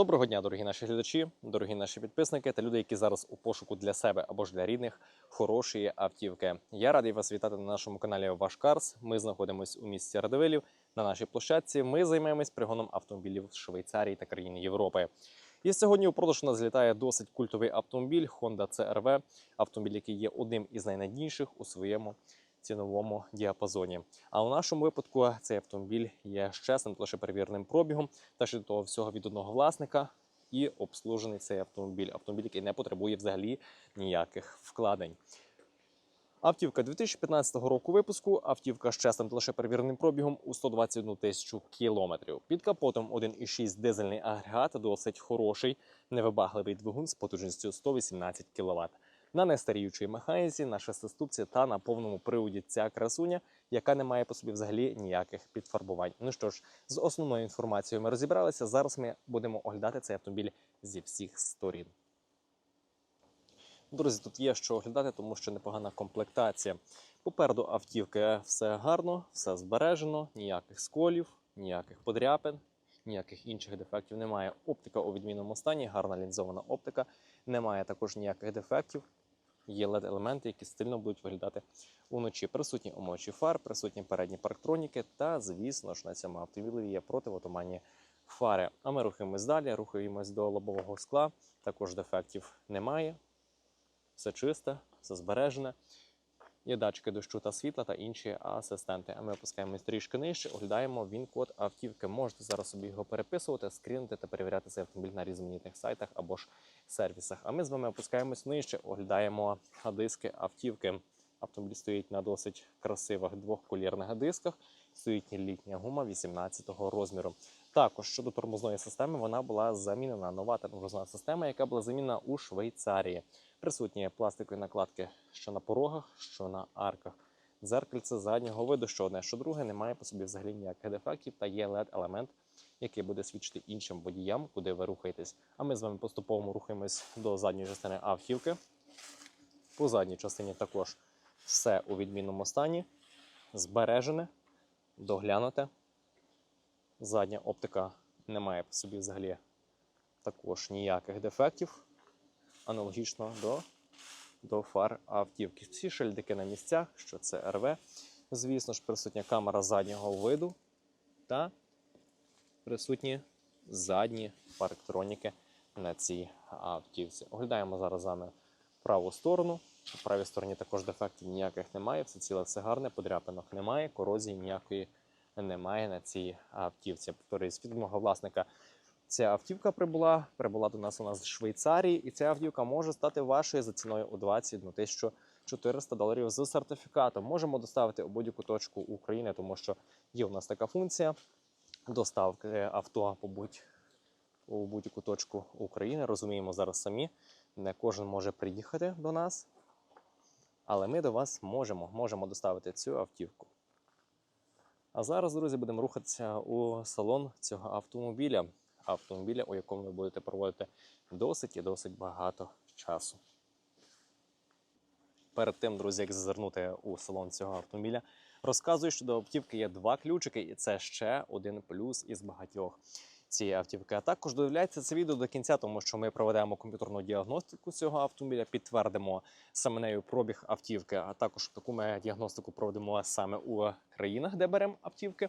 Доброго дня, дорогі наші глядачі, дорогі наші підписники та люди, які зараз у пошуку для себе або ж для рідних хорошої автівки. Я радий вас вітати на нашому каналі Ваш Карс. Ми знаходимося у місті Радивилів. На нашій площадці ми займаємось пригоном автомобілів з Швейцарії та країн Європи. І сьогодні у продаж у нас злітає досить культовий автомобіль Honda CR-V, автомобіль, який є одним із найнадійніших у своєму ціновому діапазоні. А у нашому випадку цей автомобіль є з чесним, лише перевіреним пробігом, та ще до того всього від одного власника. І обслужений цей автомобіль. Автомобіль, який не потребує взагалі ніяких вкладень. Автівка 2015 року випуску. Автівка з чесним та лише перевіреним пробігом у 121 тисячу кілометрів. Під капотом 1,6 дизельний агрегат, досить хороший, невибагливий двигун з потужністю 118 кВт. На нестаріючій механіці, на шестиступці та на повному приводі ця красуня, яка не має по собі взагалі ніяких підфарбувань. Ну що ж, з основною інформацією ми розібралися. Зараз ми будемо оглядати цей автомобіль зі всіх сторін. Друзі, тут є що оглядати, тому що непогана комплектація. Попереду автівки все гарно, все збережено, ніяких сколів, ніяких подряпин, ніяких інших дефектів немає. Оптика у відмінному стані, гарна лінзована оптика, немає також ніяких дефектів. Є LED-елементи, які стильно будуть виглядати уночі. Присутні омочі фар, присутні передні парктроніки, та, звісно ж, на цьому автомобілі є противотуманні фари. А ми рухаємось далі, рухаємось до лобового скла. Також дефектів немає. Все чисте, все збережене. Є датчики дощу та світла та інші асистенти. А ми опускаємось трішки нижче, оглядаємо він код автівки. Можете зараз собі його переписувати, скрінити та перевіряти цей автомобіль на різноманітних сайтах або ж сервісах. А ми з вами опускаємось нижче, оглядаємо диски автівки. Автомобіль стоїть на досить красивих двохколірних дисках. Стоїть літня гума 18-го розміру. Також щодо тормозної системи, вона була замінена. Нова тормозна система, яка була замінена у Швейцарії. Присутні пластикові накладки що на порогах, що на арках. Дзеркальце заднього виду, що одне, що друге, немає по собі взагалі ніяких дефектів та є LED-елемент, який буде свідчити іншим водіям, куди ви рухаєтесь. А ми з вами поступово рухаємось до задньої частини автівки. По задній частині також все у відмінному стані, збережене, доглянуте. Задня оптика не має по собі взагалі також ніяких дефектів аналогічно до, до фар автівки. Всі шильдики на місцях, що це РВ. Звісно ж, присутня камера заднього виду та присутні задні парктроніки на цій автівці. Оглядаємо зараз з вами праву сторону. У правій стороні також дефектів ніяких немає, все ціле, все гарне, подряпинок немає, корозії ніякої немає на цій автівці. Повторюсь, від мого власника Ця автівка прибула, прибула до нас у нас з Швейцарії, і ця автівка може стати вашою за ціною у 21 тисячу 400 доларів з сертифікатом. Можемо доставити у будь-яку точку України, тому що є у нас така функція доставки авто по будь у будь-яку точку України. Розуміємо зараз самі. Не кожен може приїхати до нас, але ми до вас можемо, можемо доставити цю автівку. А зараз, друзі, будемо рухатися у салон цього автомобіля автомобіля, у якому ви будете проводити досить і досить багато часу. Перед тим, друзі, як зазирнути у салон цього автомобіля, розказую, що до автівки є два ключики, і це ще один плюс із багатьох цієї автівки. А також додивляйте це відео до кінця, тому що ми проведемо комп'ютерну діагностику цього автомобіля, підтвердимо саме нею пробіг автівки. А також таку ми діагностику проведемо саме у країнах, де беремо автівки.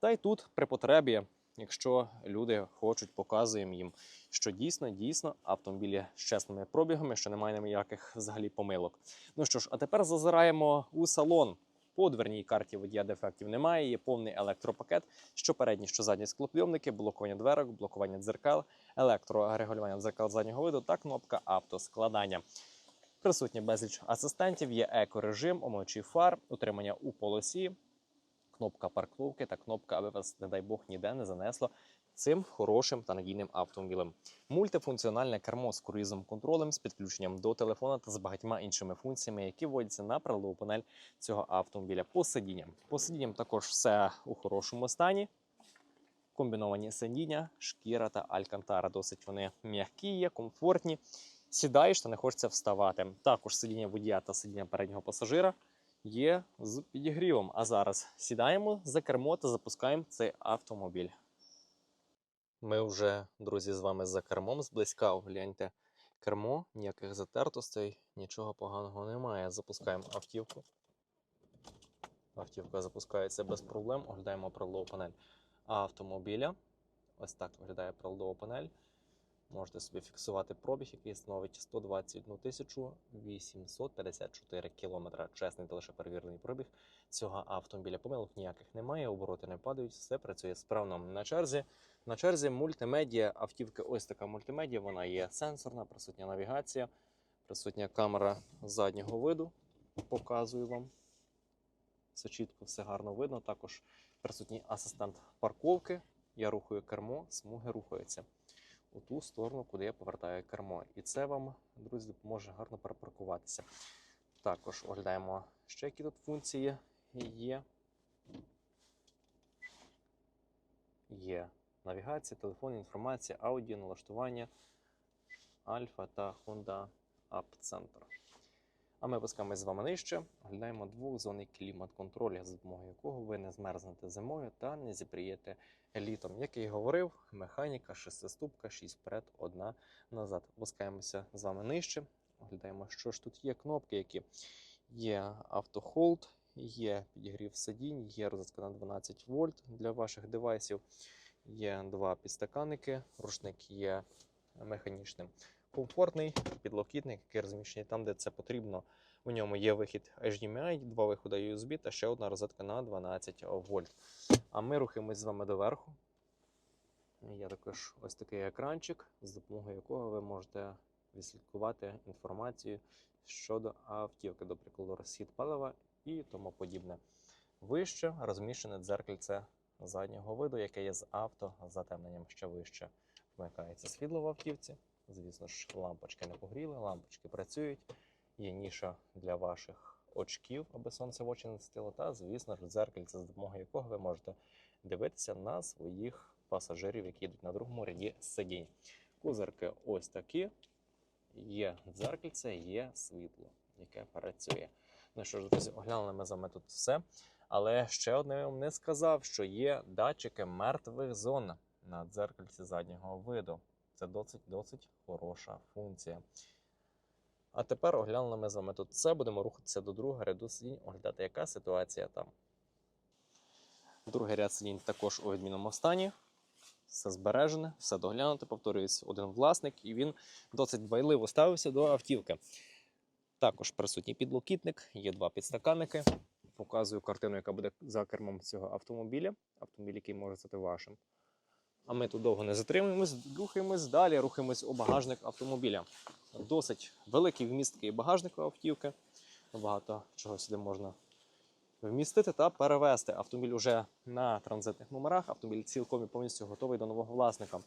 Та й тут при потребі якщо люди хочуть, показуємо їм, що дійсно дійсно автомобілі з чесними пробігами, що немає ніяких взагалі помилок. Ну що ж, а тепер зазираємо у салон. По дверній карті водія дефектів немає, є повний електропакет, що передні, що задні склопйомники, блокування дверок, блокування дзеркал, електрорегулювання дзеркал заднього виду та кнопка автоскладання. Присутні безліч асистентів, є екорежим, омочий фар, утримання у полосі, кнопка парковки та кнопка, аби вас, не дай Бог, ніде не занесло цим хорошим та надійним автомобілем. Мультифункціональне кермо з круїзом контролем, з підключенням до телефона та з багатьма іншими функціями, які вводяться на приладову панель цього автомобіля. По сидінням. По сидінням також все у хорошому стані. Комбіновані сидіння, шкіра та алькантара. Досить вони м'які, є, комфортні. Сідаєш та не хочеться вставати. Також сидіння водія та сидіння переднього пасажира є з підігрівом. А зараз сідаємо за кермо та запускаємо цей автомобіль. Ми вже, друзі, з вами за кермом зблизька. Огляньте кермо, ніяких затертостей, нічого поганого немає. Запускаємо автівку. Автівка запускається без проблем. Оглядаємо приладову панель автомобіля. Ось так виглядає приладова панель. Можете собі фіксувати пробіг, який становить 121 тисячу 854 кілометра. Чесний та лише перевірений пробіг цього автомобіля. Помилок ніяких немає, обороти не падають, все працює справно. На черзі на черзі мультимедіа автівки. Ось така мультимедіа. Вона є сенсорна, присутня навігація, присутня камера заднього виду. Показую вам. Все чітко, все гарно видно. Також присутній асистент парковки. Я рухаю кермо, смуги рухаються у ту сторону, куди я повертаю кермо. І це вам, друзі, допоможе гарно перепаркуватися. Також оглядаємо ще які тут функції є. Є навігація, телефон, інформація, аудіо, налаштування, Альфа та Honda App Center. А ми опускаємось з вами нижче, оглядаємо двохзонний клімат-контроль, за допомогою якого ви не змерзнете зимою та не зіпрієте літом. Як я і говорив, механіка, шестиступка, 6 вперед, одна назад. Опускаємося з вами нижче, оглядаємо, що ж тут є кнопки, які є автохолд, є підігрів сидінь, є розетка на 12 вольт для ваших девайсів. Є два підстаканники, рушник є механічним. Комфортний підлокітник, який розміщений там, де це потрібно. У ньому є вихід HDMI, два виходи USB та ще одна розетка на 12 вольт. А ми рухаємось з вами доверху. Є також ось такий екранчик, з допомогою якого ви можете відслідкувати інформацію щодо автівки, до прикладу, розхід палива і тому подібне. Вище розміщене дзеркальце заднього виду, яке є з автозатемненням ще вище. Вмикається світло в автівці. Звісно ж, лампочки не погріли, лампочки працюють. Є ніша для ваших очків, аби сонце в очі не стило. Та, звісно ж, дзеркальце, за допомогою якого ви можете дивитися на своїх пасажирів, які йдуть на другому ряді сидінь. Кузерки ось такі. Є дзеркальце, є світло, яке працює. Ну що ж, друзі, оглянули ми з вами тут все. Але ще одне я вам не сказав, що є датчики мертвих зон на дзеркальці заднього виду. Це досить-досить хороша функція. А тепер оглянули ми з вами тут все. Будемо рухатися до другого ряду сидінь, оглядати, яка ситуація там. Другий ряд сидінь також у відмінному стані. Все збережене, все доглянуто. Повторюється, один власник, і він досить дбайливо ставився до автівки. Також присутній підлокітник, є два підстаканники. Показую картину, яка буде за кермом цього автомобіля. Автомобіль, який може стати вашим. А ми тут довго не затримуємось, рухаємось далі, рухаємось у багажник автомобіля. Досить великий вмісткий багажник у автівки. Багато чого сюди можна вмістити та перевезти. Автомобіль уже на транзитних номерах. Автомобіль цілком і повністю готовий до нового власника.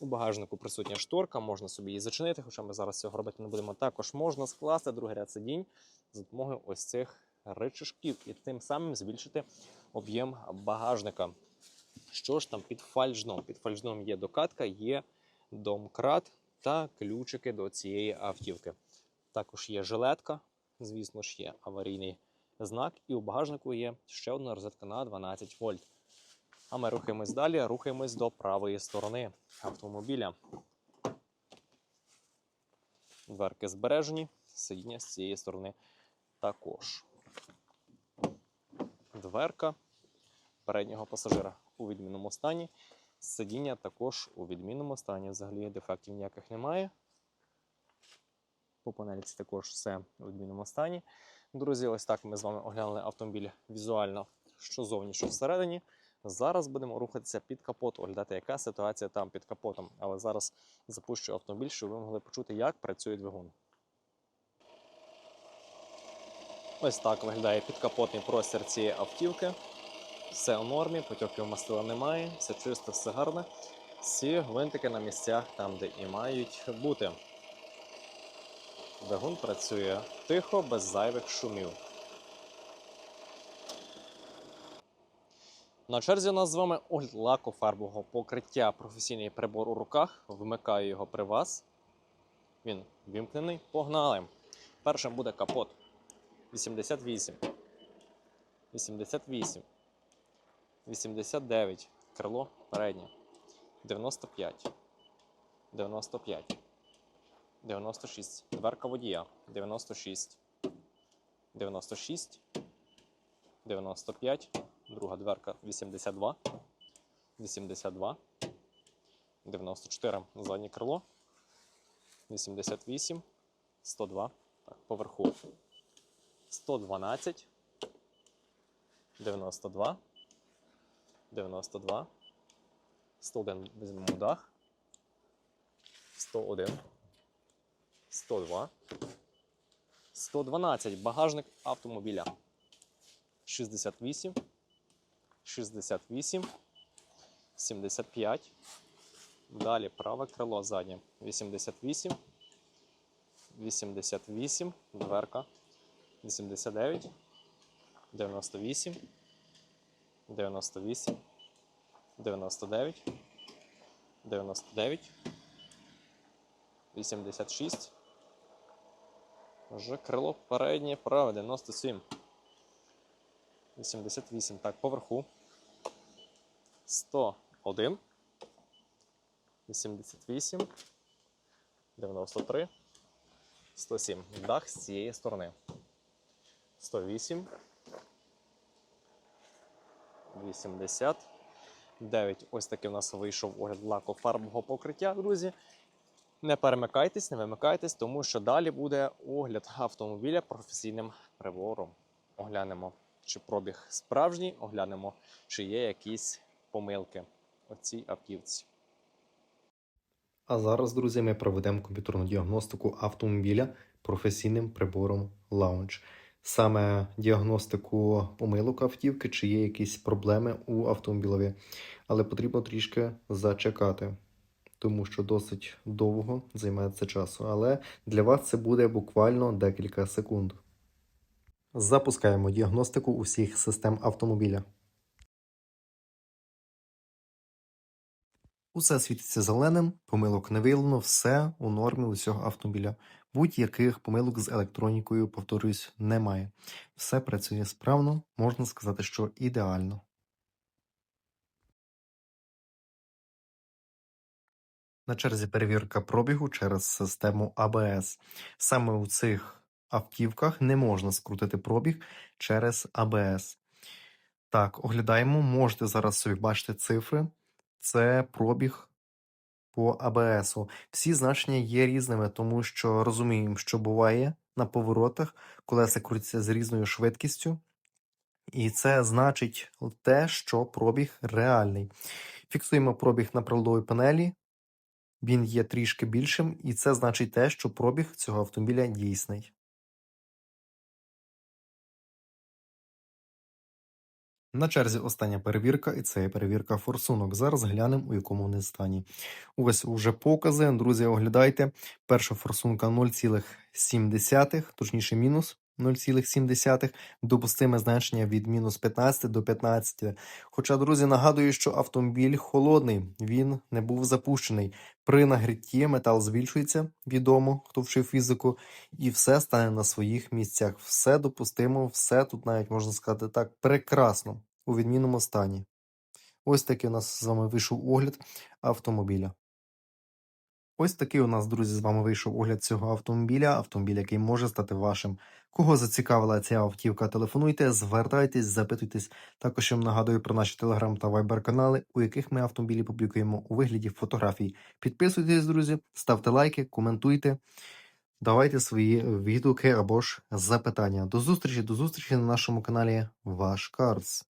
У багажнику присутня шторка, можна собі її зачинити, хоча ми зараз цього робити не будемо. Також можна скласти другий ряд сидінь за допомогою ось цих ричажків і тим самим збільшити об'єм багажника. Що ж там під фальшном? Під фальшном є докатка, є домкрат та ключики до цієї автівки. Також є жилетка, звісно ж, є аварійний знак, і у багажнику є ще одна розетка на 12 вольт. А ми рухаємось далі, рухаємось до правої сторони автомобіля. Дверки збережені, сидіння з цієї сторони також. Дверка переднього пасажира у відмінному стані. Сидіння також у відмінному стані. Взагалі дефектів ніяких немає. По панельці також все у відмінному стані. Друзі, ось так ми з вами оглянули автомобіль візуально, що зовні, що всередині. Зараз будемо рухатися під капот, оглядати, яка ситуація там під капотом. Але зараз запущу автомобіль, щоб ви могли почути, як працює двигун. Ось так виглядає підкапотний простір цієї автівки. Все у нормі, потьоків мастила немає, все чисто, все гарне. Всі гвинтики на місцях там, де і мають бути. Двигун працює тихо, без зайвих шумів. На черзі у нас з вами огляд лакофарбового покриття. Професійний прибор у руках. Вмикаю його при вас. Він вімкнений. Погнали. Першим буде капот. 88. 88. 89. Крило переднє. 95, 95, 96, дверка водія, 96, 96, 95, друга дверка. 82, 82, 94, заднє крило, 88, 102, так, поверху, 112, 92, 92, 101 візьмемо дах, 101, 102, 112 багажник автомобіля, 68, 68, 75, далі праве крило заднє, 88, 88, дверка, 89, 98, 98, 99, 99, 86. Вже крило переднє праве 97. 88. Так, поверху. 101. 88. 93. 107. Дах з цієї сторони. 108. 89. Ось такий у нас вийшов огляд лакофарбового покриття, друзі. Не перемикайтесь, не вимикайтесь, тому що далі буде огляд автомобіля професійним прибором. Оглянемо, чи пробіг справжній, оглянемо, чи є якісь помилки у цій автівці. А зараз, друзі, ми проведемо комп'ютерну діагностику автомобіля професійним прибором Launch. Саме діагностику помилок автівки, чи є якісь проблеми у автомобілові. Але потрібно трішки зачекати, тому що досить довго займає це часу. Але для вас це буде буквально декілька секунд. Запускаємо діагностику усіх систем автомобіля. Усе світиться зеленим, помилок не виявлено, все у нормі усього автомобіля. Будь-яких помилок з електронікою, повторюсь, немає. Все працює справно, можна сказати, що ідеально. На черзі перевірка пробігу через систему ABS. Саме у цих автівках не можна скрутити пробіг через ABS. Так, оглядаємо, можете зараз собі бачити цифри це пробіг по АБС. Всі значення є різними, тому що розуміємо, що буває на поворотах, колеса крутяться з різною швидкістю, і це значить те, що пробіг реальний. Фіксуємо пробіг на приладовій панелі, він є трішки більшим, і це значить те, що пробіг цього автомобіля дійсний. На черзі остання перевірка, і це є перевірка форсунок. Зараз глянемо, у якому вони стані. Ось уже покази. Друзі, оглядайте. Перша форсунка 0,7, точніше мінус 0,7, допустиме значення від мінус 15 до 15. Хоча, друзі, нагадую, що автомобіль холодний, він не був запущений. При нагрітті метал збільшується, відомо, хто вчив фізику, і все стане на своїх місцях. Все допустимо, все тут навіть можна сказати так, прекрасно у відмінному стані. Ось такий у нас з вами вийшов огляд автомобіля. Ось такий у нас, друзі, з вами вийшов огляд цього автомобіля, автомобіль, який може стати вашим. Кого зацікавила ця автівка, телефонуйте, звертайтесь, запитуйтесь. Також я вам нагадую про наші телеграм та вайбер канали, у яких ми автомобілі публікуємо у вигляді фотографій. Підписуйтесь, друзі, ставте лайки, коментуйте, давайте свої відгуки або ж запитання. До зустрічі, до зустрічі на нашому каналі Ваш Карс.